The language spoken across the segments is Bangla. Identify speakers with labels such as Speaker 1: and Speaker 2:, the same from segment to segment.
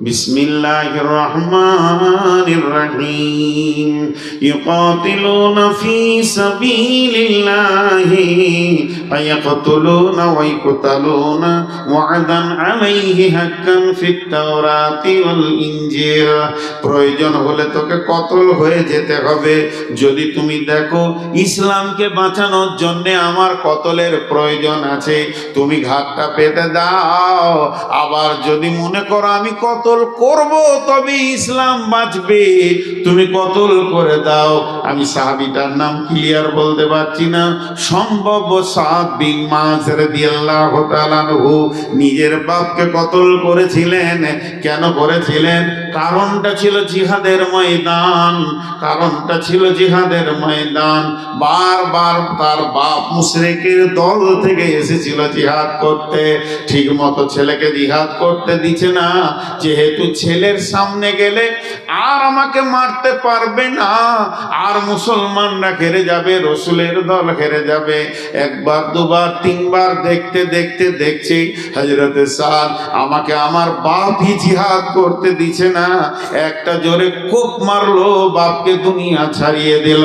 Speaker 1: بسم الله الرحمن الرحيم يقاتلون في سبيل الله فيقتلون ويقتلون وعدا عليه حقا في التوراة والإنجيل প্রয়োজন হলে তোকে কতল হয়ে যেতে হবে যদি তুমি দেখো ইসলামকে বাঁচানোর জন্য আমার কতলের প্রয়োজন আছে তুমি ঘাটটা পেতে দাও আবার যদি মনে করো আমি কতল করব তবে ইসলাম বাঁচবে। তুমি কতল করে দাও, আমি সাহাবিটার নাম ক্লিয়ার বলতে পারছি না। সম্ভব সাদ বিন নিজের বাপকে কতল করেছিলেন? কেন করেছিলেন? কারণটা ছিল জিহাদের ময়দান। কারণটা ছিল জিহাদের ময়দান। বারবার তার বাপ মুশরিকের দল থেকে এসেছিল জিহাদ করতে। ঠিক মতো ছেলেকে জিহাদ করতে দিচ্ছে না। যেহেতু ছেলের সামনে গেলে আর আমাকে মারতে পারবে না, আর মুসলমানরা হেরে যাবে, রসুলের দল হেরে যাবে। একবার, দুবার, তিনবার দেখতে দেখতে, দেখছি হজরতে সাদ আমাকে আমার বাপই জিহাদ করতে দিছে না। একটা জোরে কোপ মারলো, বাপকে দুনিয়া ছাড়িয়ে দিল।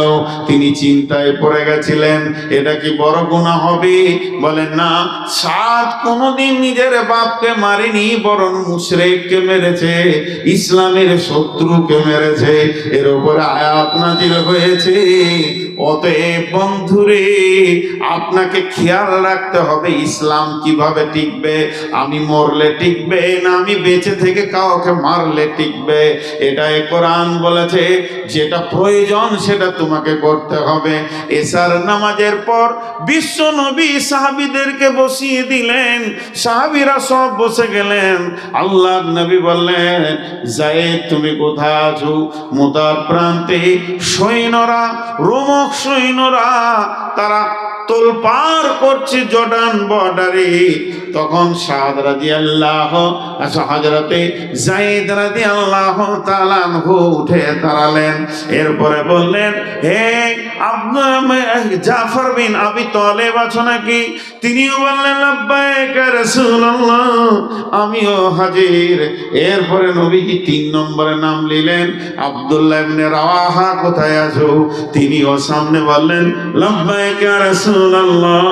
Speaker 1: তিনি চিন্তায় পড়ে গেছিলেন, এটা কি বড় গুণা হবে? বলেন, না, সাদ কোনোদিন নিজের বাপকে মারেনি, বরং মুশরেককে মেরেছে, ইসলামের শত্রুকে মেরেছে, এর উপরে আয়াত নাজিল হয়েছে। অতএব বন্ধুরে, আপনাকে খেয়াল রাখতে হবে, ইসলাম কীভাবে টিকবে? আমি মরলে টিকবে না আমি বেঁচে থেকে কাউকে মারলে টিকবে? এটাই কোরআন বলেছে, যেটা প্রয়োজন সেটা তোমাকে করতে হবে। এসার নামাজের পর বিশ্ব নবী সাহাবিদেরকে বসিয়ে দিলেন, সাহাবিরা সব বসে গেলেন। আল্লাহ নবী বললেন, জায়েদ, তুমি কোথায় আছো? মোতার প্রান্তে সৈন্যরা, রোমক সৈন্যরা, তারা তোলপার করছে জর্ডান বর্ডারে। তখন সাদ রাজি আল্লাহ হজরতে জাইদ রাজি আল্লাহ তালানহু উঠে দাঁড়ালেন। এরপরে বললেন, হে জাফর বিন আবি তলেব আছো নাকি? তিনিও বললেন আমিও হাজির। এরপরে নবীজি তিন নম্বরে নাম নিলেন, আব্দুল্লাহ রাওয়াহা, কোথায় আছো? তিনিও সামনে বললেন, লাব্বাইক রাসূলুল্লাহ।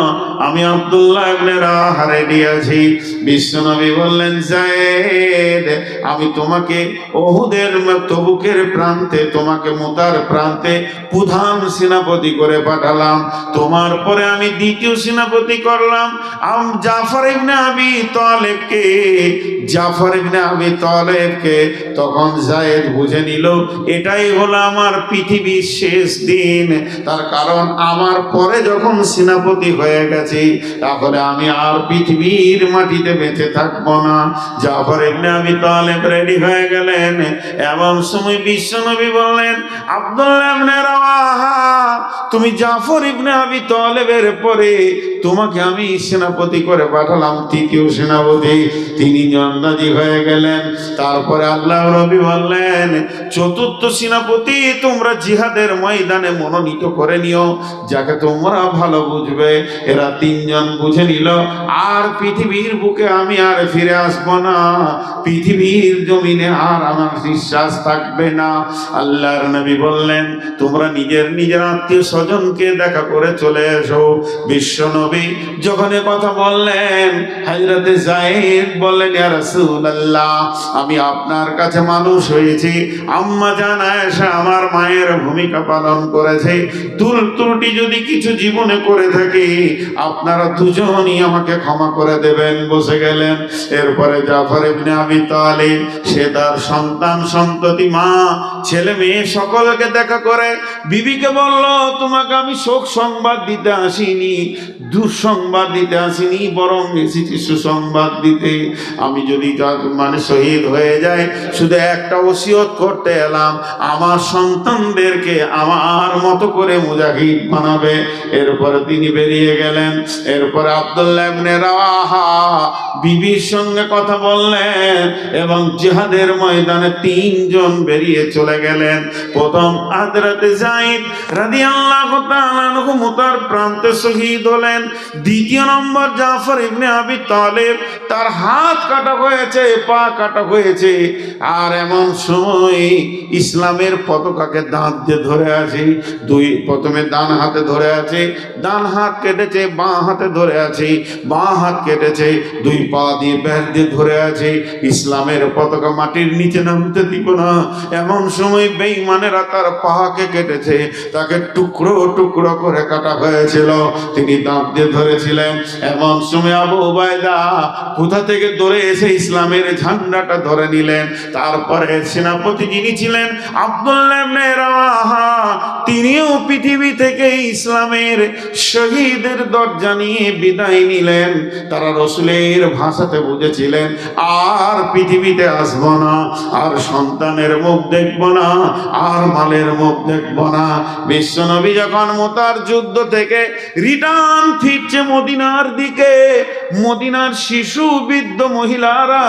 Speaker 1: আমি আব্দুল্লাহ ইবনে রাওয়াহা রেডি আছি বিশ্বনবী বললেন, জায়েদ, আমি তোমাকে ওহুদের তবুকের প্রান্তে, তোমাকে মুতার প্রান্তে প্রধান সেনাপতি করে পাঠালাম। তোমার পরে আমি দ্বিতীয় সেনাপতি করলাম। আম জাফর ইবনে আবি তালেবকে, জাফর ইবনে আবি তালেবকে তখন জায়েদ বুঝে নিল, এটাই হলো আমার পৃথিবীর শেষ দিন। তার কারণ, আমার পরে যখন সেনাপতি হয়ে গেছে তারপরে আমি আর পৃথিবীর মাটিতে বেঁচে থাকব না। জাফর ইবনে আবি তালেব রেডি হয়ে গেলেন। এমন সময় বিশ্বনবী বললেন, আব্দুল্লাহ ইবনে রাওয়াহা, তুমি জাফর ইবনে আবি তালেবের পরে তোমাকে আমি সেনাপতি করে পাঠালাম। তৃতীয় সেনাপতি। তিনি জন্দাজি হয়ে গেলেন। তারপরে আল্লাহ রবি বললেন, চতুর্থ সেনাপতি, তোমরা জিহাদের ময়দানে মনোনীত করে নিও। যাকে তোমরা ভালো বুঝবে, এরা তিনজন বুঝে নিল। আর পৃথিবীর বুকে আমি আর ফিরে আসব না। পৃথিবীর জমিনে আর আমার বিশ্বাস থাকবে না। আল্লাহর নবী বললেন, তোমরা নিজের নিজের আত্মীয় স্বজনকে দেখা করে চলে এসো। বিশ্ব নবী যখন কথা বললেন, হাজরতে জায়েদ বললেন, ইয়া রাসূলুল্লাহ, আমি আপনার কাছে মানুষ হয়েছি। আম্মা জানা এসে আমার মায়ের ভূমিকা পালন করেছে। তুল ত্রুটি যদি কিছু জীবনে করে থাকি, আপনারা দুজনই আমাকে ক্ষমা করে দেবেন, বসে গেলেন। এরপরে জাফর ইবনে আবি তালিব, সে তার সন্তান, সন্ততি, মা, ছেলে, মেয়ে সকলকে দেখা করে। বিবিকে বলল, তোমাকে আমি শোক সংবাদ দিতে আসিনি, দুঃসংবাদ দিতে আসিনি, বরং এসেছি সুসংবাদ দিতে। আমি যদি মানে শহীদ হয়ে যায় শুধু একটা ওসিয়ত করতে এলাম, আমার সন্তানদেরকে আমার মতো করে মুজাহিদ বানাবে। এরপরে তিনি বেরিয়ে গেলেন। এরপরে আব্দুল্লাহ রাওয়াহা বিবির সঙ্গে কথা বললেন এবং জিহাদের ময়দানে তিনজন বেরিয়ে চলে গেলেন। প্রথম যায়েদ রাদিয়াল্লাহু তাআলা আনহু মুতার প্রান্তে শহীদ হলেন। দ্বিতীয় নম্বর জাফর ইবনে আবি তালেব, তার হাত কাটা হয়েছে, পা কাটা হয়েছে। আর এমন সময় ইসলামের পতাকাকে দাঁত দিয়ে ধরে আছে, দুই প্রথমে ডান হাতে ধরে আছে, ডান হাত কেটেছে, বাঁ হাতে ধরে আছে, বাঁ হাত কেটেছে, দুই পা দিয়ে ব্যাট দিয়ে ধরে আছে। ইসলামের পতাকা মাটির নিচে নামতে দিব না। এমন সময় বেঈমানেরা তার পাহাকে কেটেছে। তাকে টুকরো টুকরো করে কাটা হয়েছিল। তিনি দাঁত দিয়ে ধরেছিলেন। এমন সময় আবু উবায়দা কোথা থেকে ধরে এসে ইসলামের ঝান্ডাটা ধরে নিলেন? তারপরে সেনাপতি যিনি ছিলেন আব্দুল্লাহ রাওয়াহা, তিনিও পৃথিবী থেকে ইসলামের শহীদের দরজা নিয়ে বিদায় নিলেন। তারা রসুলের ভাষাতে বুঝেছিলেন, আর পৃথিবীতে আসব না, আর সন্তানের মুখ দেখব না, আর মালের মুখ দেখব না। বিশ্বনবী যখন মোতার যুদ্ধ থেকে রিটার্ন ফিরছে মদিনার দিকে, মদিনার শিশু, বৃদ্ধ মহিলারা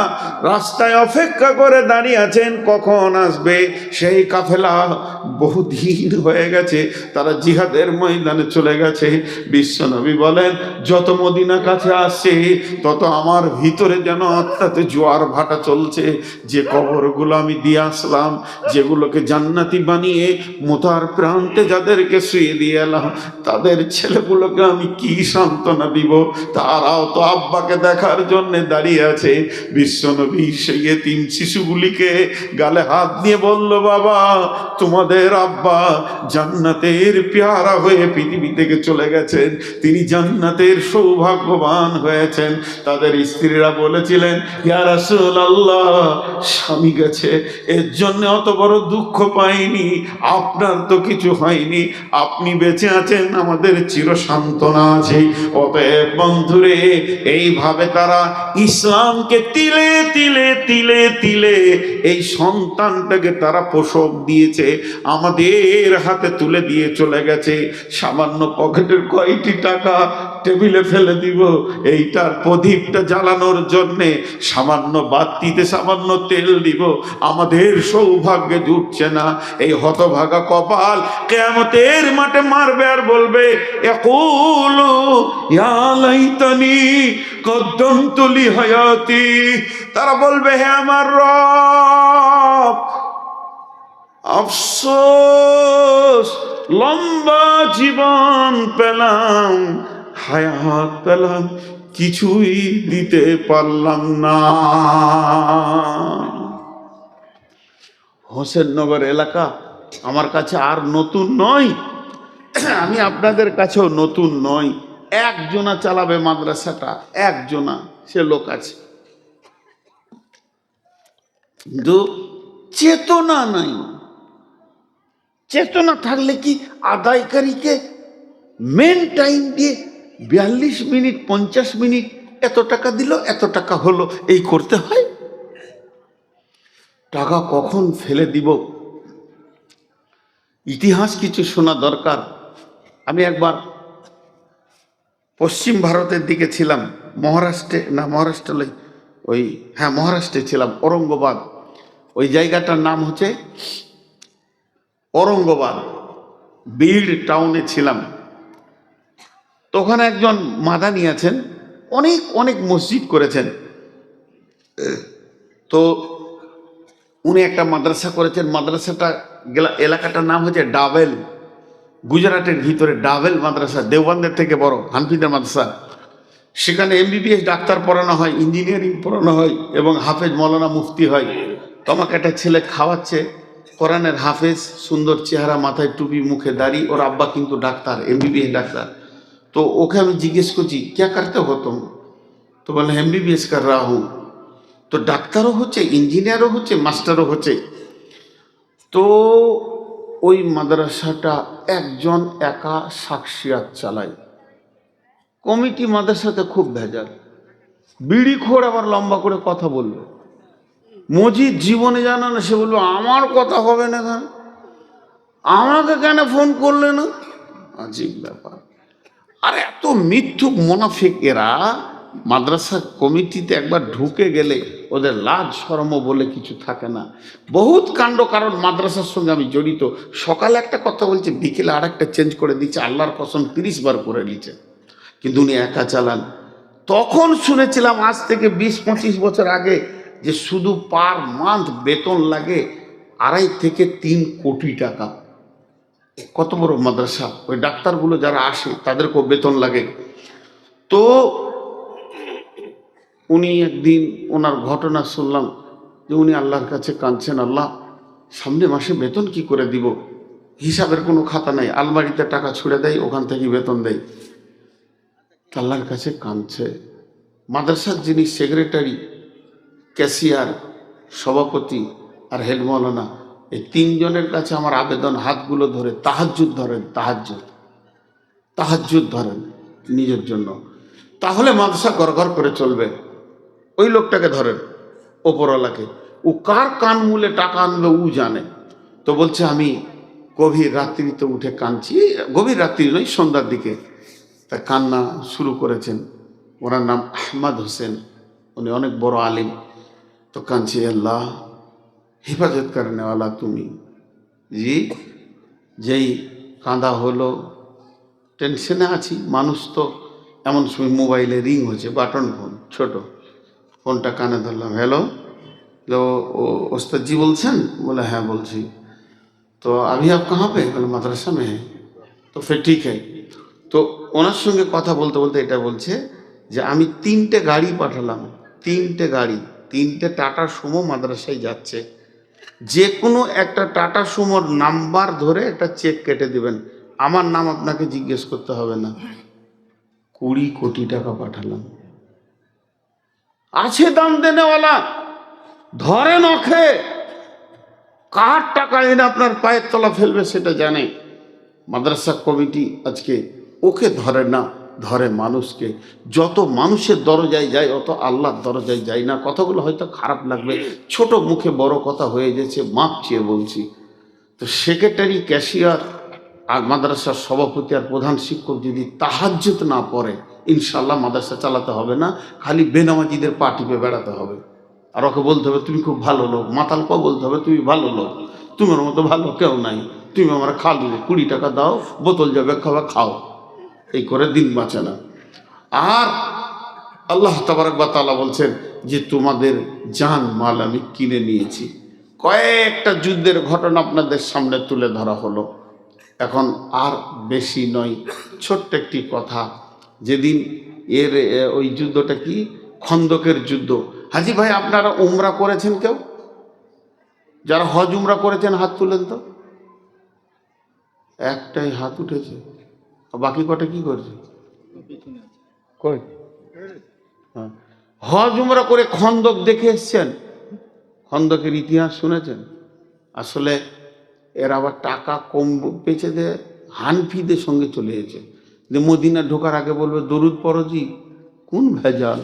Speaker 1: রাস্তায় অপেক্ষা করে দাঁড়িয়ে আছেন, কখন আসবে? সেই কাফেলা বহুদিন হয়ে গেছে, তারা জিহাদের ময়দানে চলে গেছে। বিশ্বনবী বলেন, যত মদিনা কাছে আসছে তত আমার ভিতরে যেন আত্মাতে জোয়ার ভাটা চলছে। যে কবরগুলো আমি দিয়ে আসলাম, যেগুলোকে জান্নাতি বানিয়ে মোতার প্রান্তে যাদেরকে শুয়ে দিয়ে এলাম, তাদের ছেলেগুলোকে আমি কি সান্ত্বনা দিব? তারাও তো আব্বাকে দেখার জন্য দাঁড়িয়ে আছে। বিশ্বনবী সেই তিন শিশুগুলিকে গালে হাত দিয়ে বলল, বাবা, তোমাদের আব্বা জান্নাতের পেয়ারা হয়ে পৃথিবী থেকে চলে গেছেন। তিনি জান্নাতের সৌভাগ্যবান হয়েছেন তাদের স্ত্রীরা বলেছিলেন রাসূলুল্লাহ, স্বামী গেছে, এর জন্য অত বড় দুঃখ পাইনি, আপনার তো কিছু হয়নি, আপনি বেঁচে আছেন, আমাদের চির সান্ত্বনা আছে। অতএব বন্ধুরে, এইভাবে তারা ইসলামকে তিলে তিলে তিলে তিলে এই সন্তানটাকে তারা পোষক দিয়েছে, আমাদের হাতে তুলে দিয়ে চলে গেছে। সামান্য পকেটের কয়টি টাকা টেবিলে ফেলে দিব। এইটার প্রদীপটা জ্বালানোর জন্যে সামান্য বাতিতে সামান্য তেল দিব। আমাদের সৌভাগ্যে জুটছে না। এই হতভাগা কপাল কেয়ামতের মাঠে মারবে আর বলবে একুলু ইয়া লাইতানি কদ্দমতু লি হায়াতি। তারা বলবে, হে আমার রব, আফসোস, লম্বা জীবন পেলাম। পেলাম কিছুই দিতে পারলাম না। হোসেননগর এলাকা আমার কাছে আর নতুন নয়। আমি আপনাদের কাছেও নতুন নয়। একজনা চালাবে মাদ্রাসাটা, একজনা, সে লোক আছে। কিন্তু চেতনা নাই। চেতনা থাকলে কি আদায়কারীকে মেন টাইম দিয়ে বিয়াল্লিশ মিনিট, পঞ্চাশ মিনিট, এত টাকা দিল, এত টাকা হলো, এই করতে হয়? টাকা কখন ফেলে দিব? ইতিহাস কিছু শোনা দরকার। আমি একবার পশ্চিম ভারতের দিকে ছিলাম, মহারাষ্ট্রে, না মহারাষ্ট্র ওই হ্যাঁ মহারাষ্ট্রে ছিলাম, ঔরঙ্গাবাদ। ওই জায়গাটার নাম হচ্ছে ঔরঙ্গাবাদ। বিল্ড টাউনে ছিলাম। তো ওখানে একজন মাদানি আছেন, অনেক অনেক মসজিদ করেছেন। তো উনি একটা মাদ্রাসা করেছেন, মাদ্রাসাটা গেলা- এলাকাটার নাম হচ্ছে ডাবেল। গুজরাটের ভিতরে ডাবেল মাদ্রাসা, দেওবন্দের থেকে বড়, হানফিদের মাদ্রাসা। সেখানে এমবিবিএস ডাক্তার পড়ানো হয়, ইঞ্জিনিয়ারিং পড়ানো হয় এবং হাফেজ মৌলানা মুফতি হয়। তোমাকে একটা ছেলে খাওয়াচ্ছে, কোরআনের হাফেজ, সুন্দর চেহারা, মাথায় টুপি, মুখে দাড়ি, ওর আব্বা কিন্তু ডাক্তার এমবিবিএস ডাক্তার। তো ওকে আমি জিজ্ঞেস করছি ক্যা করতে হো তুম তো বলে এম এমবিবিএস কর রা হুঁ তো ডাক্তারও হচ্ছে ইঞ্জিনিয়ারও হচ্ছে মাস্টারও হচ্ছে তো ওই মাদ্রাসাটা একজন একা সাক্ষিয়াত চালায় কমিটি মাদ্রাসাতে খুব ভেজাল বিড়ি খোর আবার লম্বা করে কথা বলবে মজিদ জীবনে জানা না সে বলবে আমার কথা হবে না কেন আমাকে কেন ফোন করলে না আজীব ব্যাপার আর এত মিথ্যুক মোনাফিক এরা, মাদ্রাসা কমিটিতে একবার ঢুকে গেলে ওদের লাজ শরম বলে কিছু থাকে না। বহুত কাণ্ড কারণ মাদ্রাসার সঙ্গে আমি জড়িত। সকালে একটা কথা বলছে, বিকেলে আর একটা চেঞ্জ করে দিচ্ছে, আল্লাহর কসম তিরিশ বার করে নিচ্ছে। কিন্তু উনি একা চালান। তখন শুনেছিলাম আজ থেকে বিশ পঁচিশ বছর আগে যে শুধু পার মান্থ বেতন লাগে আড়াই থেকে তিন কোটি টাকা। কত বড় মাদ্রাসা? ওই ডাক্তারগুলো যারা আসে, তাদেরকেও বেতন লাগে। তো উনি একদিন ওনার ঘটনা শুনলাম যে উনি আল্লাহর কাছে কাঁদছেন, আল্লাহ, সামনে মাসে বেতন কি করে দিব? হিসাবের কোনো খাতা নাই। আলমারিতে টাকা ছুড়ে দেয় ওখান থেকে বেতন দেয় আল্লাহর কাছে কাঁদছে। মাদ্রাসার যিনি সেক্রেটারি, ক্যাশিয়ার, সভাপতি আর হেড মৌলানা এই তিনজনের কাছে আমার আবেদন, হাতগুলো ধরে, তাহাজ্জুদ ধরেন, তাহাজ্জুদ। তাহাজ্জুদ ধরেন নিজের জন্য। তাহলে মাদ্রাসা গড়গড় করে চলবে। ওই লোকটাকে ধরেন ওপরওয়ালাকে। ও কার কান মূলে টাকা আনবে ও জানে। তো বলছে, আমি গভীর রাত্রিতে উঠে কাঁদছি। গভীর রাত্রি নয়, সন্ধ্যার দিকে। তা কান্না শুরু করেছেন। ওনার নাম আহমদ হোসেন। উনি অনেক বড় আলিম। তো কাঁদছি, আল্লাহ হেফাজত করে নেওয়ালা তুমি জি যেই কাঁদা হলো টেনশনে আছি মানুষ তো এমন সময় মোবাইলে রিং হচ্ছে বাটন ফোন ছোট ফোনটা কানে ধরলাম হ্যালো তো ও ওস্তাদ জি বলছেন बोला হ্যাঁ বলছি তো अभी आप कहाँ पे बोले मदरसा में है তো ফের ঠিক है তো ওনার সঙ্গে কথা বলতে বলতে এটা বলছে যে আমি তিনটে গাড়ি পাঠালাম তিনটে গাড়ি তিনটে টাটা সুমো মাদ্রাসায় যাচ্ছে যে কোনো একটা টাটা সুমোর নাম্বার ধরে একটা চেক কেটে দিবেন। আমার নাম আপনাকে জিজ্ঞেস করতে হবে না। কুড়ি কোটি টাকা পাঠালাম। আছে দাম দেনেওয়ালা। ধরে নখে কার টাকা এনে আপনার পায়ের তলা ফেলবে সেটা জানে। মাদ্রাসা কমিটি আজকে ওকে ধরে না। ধরে মানুষকে। যত মানুষের দরজায় যায়, অত আল্লাহর দরজায় যায় না। কথাগুলো হয়তো খারাপ লাগবে। ছোট মুখে বড় কথা হয়ে গেছে, মাপ চেয়ে বলছি। তো সেক্রেটারি, ক্যাশিয়ার আর মাদ্রাসার সভাপতি আর প্রধান শিক্ষক যদি তাহাজ্জুদ না পড়ে ইনশাল্লাহ মাদ্রাসা চালাতে হবে না। খালি বেনামাজিদের পা টিপে বেড়াতে হবে। আর ওকে বলতে হবে, তুমি খুব ভালো লোক। মাতালকেও বলতে হবে, তুমি ভালো লোক। তোমার মতো ভালো কেউ নাই। তুমি আমার খালু কুড়ি টাকা দাও, বোতল যাবে খাওয়া খাও। এই করে দিন বাঁচে না। আর আল্লাহ তাবারক বা তাআলা বলছেন যে, তোমাদের জান মাল আমি কিনে নিয়েছি। কয়েকটা যুদ্ধের ঘটনা আপনাদের সামনে তুলে ধরা হলো। এখন আর বেশি নয়, ছোট্ট একটি কথা। যেদিন এর ওই যুদ্ধটা কি? খন্দকের যুদ্ধ। হাজি ভাই, আপনারা উমরা করেছেন কেউ? যারা হজ উমরা করেছেন, হাত তুলেন তো। একটাই হাত উঠেছে। বাকি কটা কি করছে? কই? হ্যাঁ। হজ উমরা করে খন্দক দেখে এসছেন? খন্দকের ইতিহাস শুনেছেন? আসলে এর আবার টাকা কম বেঁচে দেয় হানফিদের সঙ্গে চলে এসেছে। যে মদিনা ঢোকার আগে বলবে, দরুদ পরজি কোন ভেজাল?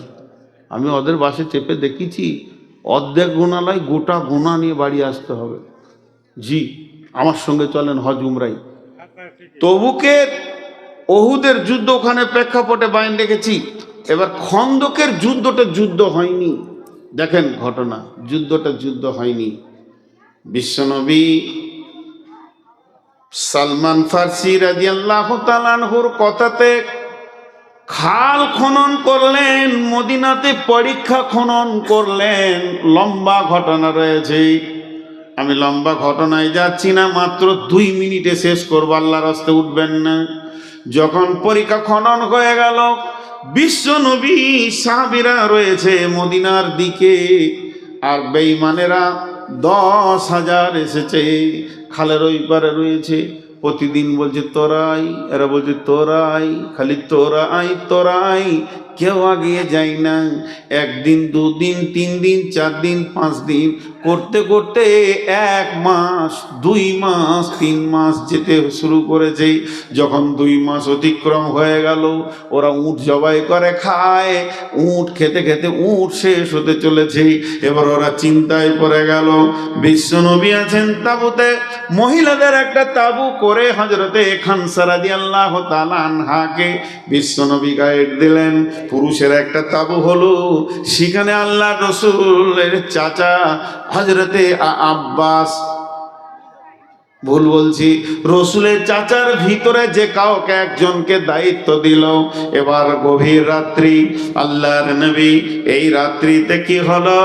Speaker 1: আমি ওদের বাসে চেপে দেখেছি, অর্ধেক গোনালয় গোটা গোনা নিয়ে বাড়ি আসতে হবে। জি, আমার সঙ্গে চলেন হজ উমরাই। তবুকের অহুদের যুদ্ধ ওখানে প্রেক্ষাপটে বাইন রেখেছি। এবার খন্দকের যুদ্ধটা যুদ্ধ হয়নি। দেখেন ঘটনা, যুদ্ধটা যুদ্ধ হয়নি। বিশ্বনবী সালমান ফার্সি রাজিয়াল্লাহ তালানহুর কথাতে খাল খনন করলেন, মদিনাতে পরীক্ষা খনন করলেন। লম্বা ঘটনা রয়েছে। আমি লম্বা ঘটনায় যাচ্ছি না, মাত্র দুই মিনিটে শেষ করব, আল্লাহর রাস্তে উঠবেন না। যখন পরীক্ষা খনন হয়ে গেল, বিশ্ব নবী সাহাবিরা রয়েছে মদিনার দিকে। আর বেঈমানেরা দশ হাজার এসেছে। খালের ওই পারে রয়েছে। প্রতিদিন বলছে তোরাই, এরা বলছে তোরাই, খালি তোরাই তোরাই। কেউ আগিয়ে যায় না। একদিন, দুদিন তিন দিন চার দিন পাঁচ দিন করতে করতে এক মাস, দুই মাস, তিন মাস যেতে শুরু করেছে। যখন দুই মাস অতিক্রম হয়ে গেল, ওরা উট জবাই করে, খায়। উট খেতে খেতে উট শেষ হতে চলেছে। এবার ওরা চিন্তায় পড়ে গেল, বিশ্বনবী আছেন তাবুতে। মহিলাদের একটা তাবু করে হজরতে খানসারাদি আল্লাহ তালানহাকে বিশ্বনবী গাইড দিলেন। পুরুষের একটা তাবু হলো সেখানে আল্লাহ রসুলের চাচা হজরতে আব্বাস ভুল বলছি, রসুলের চাচার ভিতরে যে কাউকে একজনকে দায়িত্ব দিল, এবার গভীর রাত্রি, আল্লাহর নবী, এই রাত্রিতে কি হলো?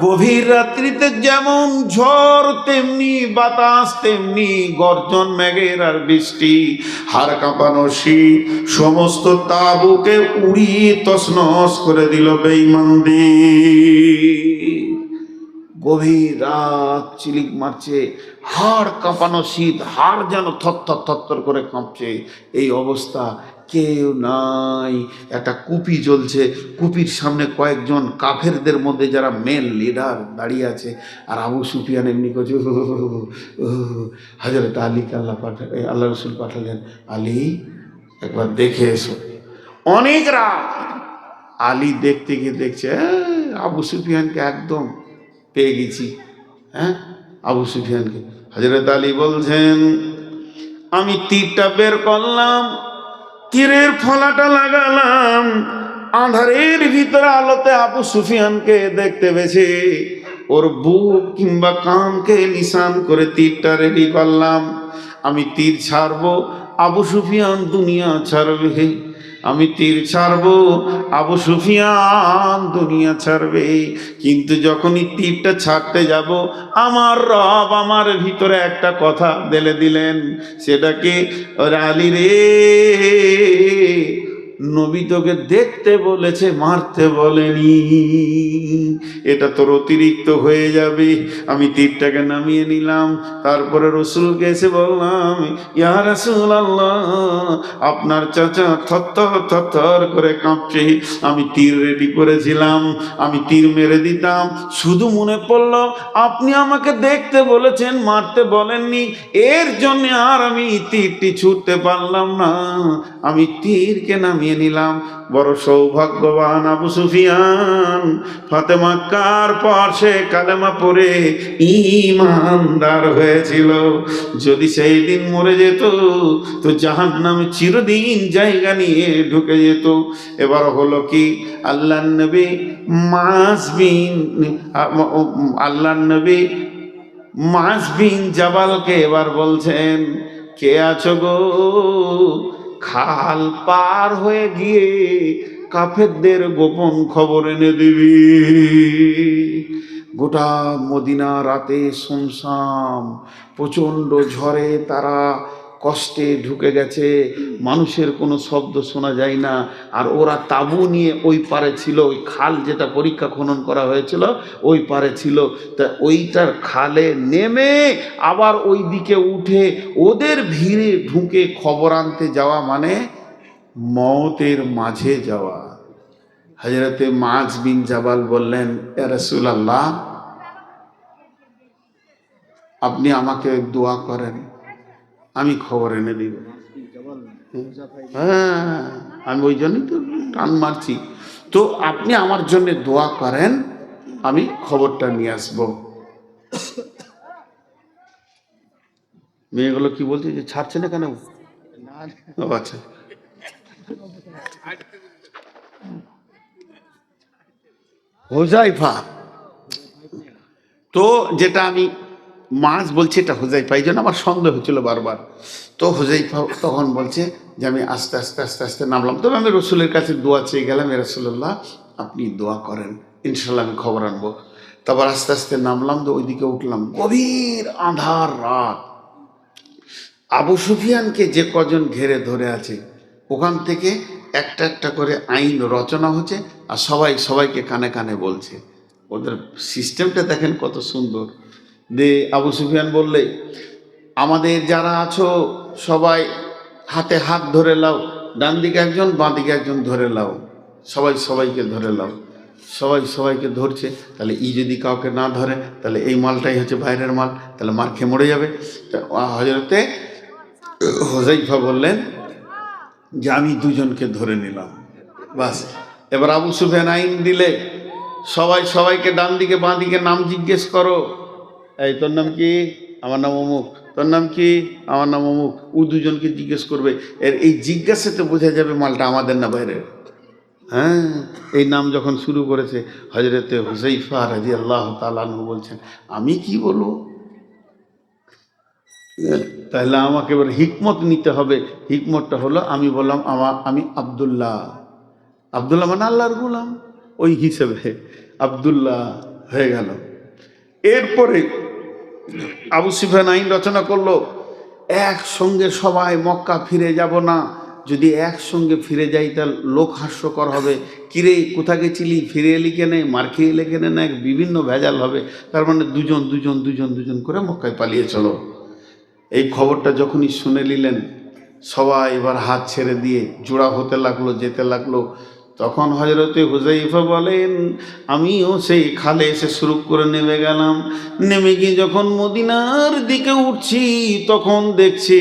Speaker 1: গভীর রাত্রিতে যেমন ঝড়, তেমনি বাতাস, তেমনি গর্জন, মেঘের আর বৃষ্টি, হাড় কাঁপানো শীত, সমস্ত তাবুকে উড়িয়ে তছনছ করে দিল বেইমান্দি গভীর রাত চিলিক মারছে হাড় কাঁপানো শীত হাড় যেন থরথর থরথর করে কাঁপছে। এই অবস্থা কেউ নাই। একটা কুপি জ্বলছে কুপির সামনে কয়েকজন কাফেরদের মধ্যে যারা মেন লিডার দাঁড়িয়ে আছে। আর আবু সুফিয়ান এমনি করছে হাজরত আলীকে আল্লাহ পাঠা এ, আল্লাহ রসুল পাঠালেন আলী একবার দেখে এসো। অনেক রাত আলী দেখতে গিয়ে দেখছে "এ, আবু সুফিয়ানকে একদম পেয়ে গেছি হ্যাঁ? আবু সুফিয়ানকে। হজরত আলী বলছেন, আমি তীরটা বের করলাম, তীরের ফলাটা লাগালাম, আধারের ভিতরে আলোতে আবু সুফিয়ানকে দেখতে পেয়েছে। ওর বুক কিংবা কানকে নিশান করে তীরটা রেডি করলাম। আমি তীর ছাড়বো, আবু সুফিয়ান দুনিয়া ছাড়বে। আমি তীর ছাড়বো, আবু সুফিয়ান দুনিয়া ছাড়বে। কিন্তু যখনই তীরটা ছাড়তে যাব, আমার রব আমার ভিতরে একটা কথা দিলে দিলেন, সেটাকে আলী রে নবী তোকে দেখতে বলেছে, মারতে বলেনি। এটা তোর অতিরিক্ত হয়ে যাবে। আমি তীরটাকে নামিয়ে নিলাম। তারপরে রসুলকে এসে বললাম, ইয়া রাসূল আল্লাহ আপনার চাচা থরথর থরথর করে কাঁপছে। আমি তীর রেডি করেছিলাম। আমি তীর মেরে দিতাম। শুধু মনে পড়ল, আপনি আমাকে দেখতে বলেছেন, মারতে বলেননি। এর জন্য আর আমি তীরটি ছুটতে পারলাম না। আমি তীরকে নামিয়ে নিলাম। বড় সৌভাগ্যবান আবু সুফিয়ান। ফাতেমাক্কার পর সে কালেমা পড়ে ইমানদার হয়েছিল। যদি সেই দিন মরে যেত, তো জাহান নামে চিরদিন জায়গা নিয়ে ঢুকে যেত। এবার হলো কি? আল্লাহ নবী মাস বিন আল্লাহ নবী মাস বিন জাবালকে এবার বলছেন, কে আছো গো? খাল পার হয়ে গিয়ে কাফেরদের গোপন খবর এনে দিবি। গোটা মদিনা রাতে শুনশাম প্রচণ্ড ঝড়ে তারা কষ্টে ঢুকে গেছে, মানুষের কোনো শব্দ শোনা যায় না। আর ওরা তাবু নিয়ে ওই পারে ছিল, ওই খাল যেটা পরীক্ষা খনন করা হয়েছিল, ওই পারে ছিল। তা ওইটার খালে নেমে আবার ওই দিকে উঠে ওদের ভিড়ে ঢুকে খবর আনতে যাওয়া মানে মতের মাঝে যাওয়া। হজরতে মাছ বিন জাবাল বললেন রসুল আল্লাহ আপনি আমাকে দোয়া করেন। আমি খবর এনে দিব। হ্যাঁ আমি ওই জন্যই তো টান মারছি। তো আপনি আমার জন্য দোয়া করেন, আমি খবরটা নিয়ে আসব। মেয়েগুলো কি বলছে যে ছাড়ছে না কেন? আচ্ছা। হোজাইফা তো যেটা আমি মাছ বলছে এটা হোজাইফা এই জন্য আমার সন্দেহ হচ্ছিল বারবার। তো হোজাইফা তখন বলছে যে আমি আস্তে আস্তে আস্তে আস্তে নামলাম। তবে আমি রসুলের কাছে দোয়া চেয়ে গেলাম, এ রসুল্লাহ আপনি দোয়া করেন ইনশাল্লাহ আমি খবর আনব। তারপর আস্তে আস্তে নামলাম, তো ওইদিকে উঠলাম, গভীর আঁধার রাত। আবু সুফিয়ানকে যে কজন ঘেরে ধরে আছে, ওখান থেকে একটা একটা করে আইন রচনা হচ্ছে, আর সবাই সবাইকে কানে কানে বলছে। ওদের সিস্টেমটা দেখেন কত সুন্দর। দে আবু সুফিয়ান বললে, আমাদের যারা আছো সবাই হাতে হাত ধরে লাও ডান দিকে একজন বাঁ দিকে একজন ধরে লাও সবাই সবাইকে ধরে লাও সবাই সবাইকে ধরছে, তাহলে ই যদি কাউকে না ধরে, তাহলে এই মালটাই হচ্ছে বাইরের মাল, তাহলে মার খেয়ে মরে যাবে। হজরতে হোজাইফা বললেন, যে আমি দুজনকে ধরে নিলাম। বাস, এবার আবু সুফেন আইন দিলে সবাই সবাইকে ডান দিকে বাঁ দিকে নাম জিজ্ঞেস করো। এই, তোর নাম কি? আমার নাম অমুক। তোর নাম কি? আমার নাম অমুক। ও দুজনকে জিজ্ঞেস করবে। এর এই জিজ্ঞাসাতে বোঝা যাবে মালটা আমাদের না বাইরের। হ্যাঁ এই নাম যখন শুরু করেছে হজরতে হুসাইফা রাজি আল্লাহ তালানহু বলছেন, আমি কি বলব? তাহলে আমাকে এবার হিকমত নিতে হবে। হিকমতটা হলো, আমি বললাম আমার আমি আবদুল্লাহ। আবদুল্লাহ মানে আল্লাহর গুলাম। ওই হিসেবে আবদুল্লাহ হয়ে গেল। এরপরে আবু সিফান আইন রচনা করল, একসঙ্গে সবাই মক্কা ফিরে যাব না। যদি একসঙ্গে ফিরে যাই তাহলে লোক হাস্যকর হবে। কিরে কোথা গেছিলি? ফিরে এলি কেনে? মার খেয়ে এলে কেনে না? বিভিন্ন ভেজাল হবে। তার মানে দুজন দুজন দুজন দুজন করে মক্কায় পালিয়ে চলো। এই খবরটা যখনই শুনে নিলেন, সবাই এবার হাত ছেড়ে দিয়ে জোড়া হতে লাগল, যেতে লাগল। তখন হজরতে হুজাইফা বলেন, আমিও সেই খালে এসে শুরু করে নেমে গেলাম। নেমে গিয়ে যখন মদিনার দিকে উঠছি, তখন দেখছি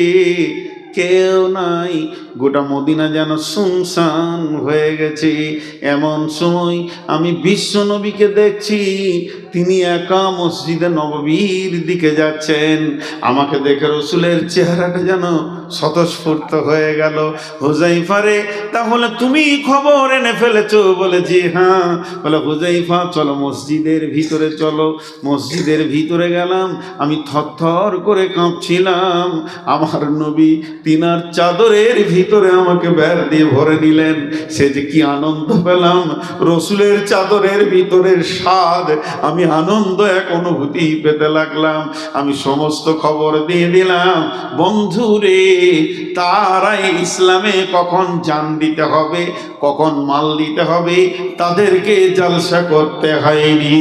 Speaker 1: কেউ নাই। গোটা মদিনা যেন শুনশান হয়ে গেছে। এমন সময় আমি বিশ্ব নবীকে দেখছি। তিনি একা মসজিদে নববীর দিকে যাচ্ছেন। আমাকে দেখে রসুলের চেহারাটা যেন স্বতঃস্ফূর্ত হয়ে গেল। হুজাইফারে, তাহলে তুমি খবর এনে ফেলেছো? বলে, জি হ্যাঁ। বলে, হুজাইফা, চলো মসজিদের ভিতরে চলো। মসজিদের ভিতরে গেলাম, আমি থরথর করে কাঁপছিলাম। আমার নবী তিনার চাদরের ভিতরে আমাকে বের দিয়ে ভরে নিলেন। সে যে কি আনন্দ পেলাম, রসুলের চাদরের ভিতরের স্বাদ আমি আনন্দ এক অনুভূতি পেতে লাগলাম। আমি সমস্ত খবর দিয়ে দিলাম বন্ধুরে তারাই ইসলামে কখন জান দিতে হবে, কখন মাল দিতে হবে, তাদেরকে জলসা করতে হয়নি।